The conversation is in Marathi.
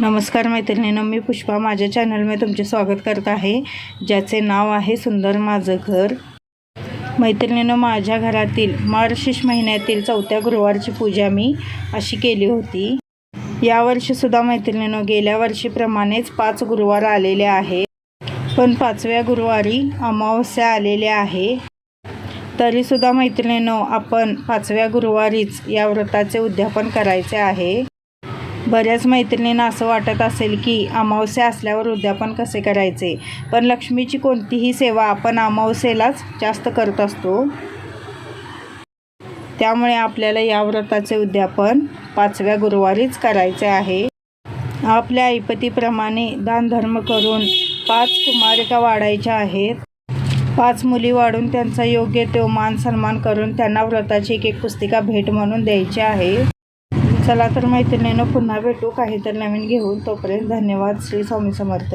नमस्कार मैत्रिणीनं मी पुष्पा. माझ्या चॅनलमध्ये तुमचे स्वागत करत आहे ज्याचे नाव आहे सुंदर माझं घर. मैत्रिणीनं माझ्या घरातील मार्शिष महिन्यातील चौथ्या गुरुवारची पूजा मी अशी केली होती. यावर्षीसुद्धा मैत्रिणीनं गेल्या वर्षीप्रमाणेच पाच गुरुवार आलेले आहे. पण पाचव्या गुरुवारी अमावस्या आलेल्या आहे. तरीसुद्धा मैत्रिणीनं आपण पाचव्या गुरुवारीच या व्रताचे उद्यापन करायचे आहे. बऱ्याच मैत्रिणींना असं वाटत असेल की अमावस्या असल्यावर उद्यापन कसे करायचे? पण लक्ष्मीची कोणतीही सेवा आपण अमावस्येलाच जास्त करत असतो. त्यामुळे आपल्याला या व्रताचे उद्यापन पाचव्या गुरुवारीच करायचे आहे. आपल्या ऐपतीप्रमाणे दानधर्म करून पाच कुमारिका वाढायच्या आहेत. पाच मुली वाढून त्यांचा योग्य तो मान सन्मान करून त्यांना व्रताची एक एक पुस्तिका भेट म्हणून द्यायची आहे. चला तर मैत्रिणीनं पुन्हा भेटू. काहीतरी नवीन घेऊन तोपर्यंत धन्यवाद. श्री स्वामी समर्थ.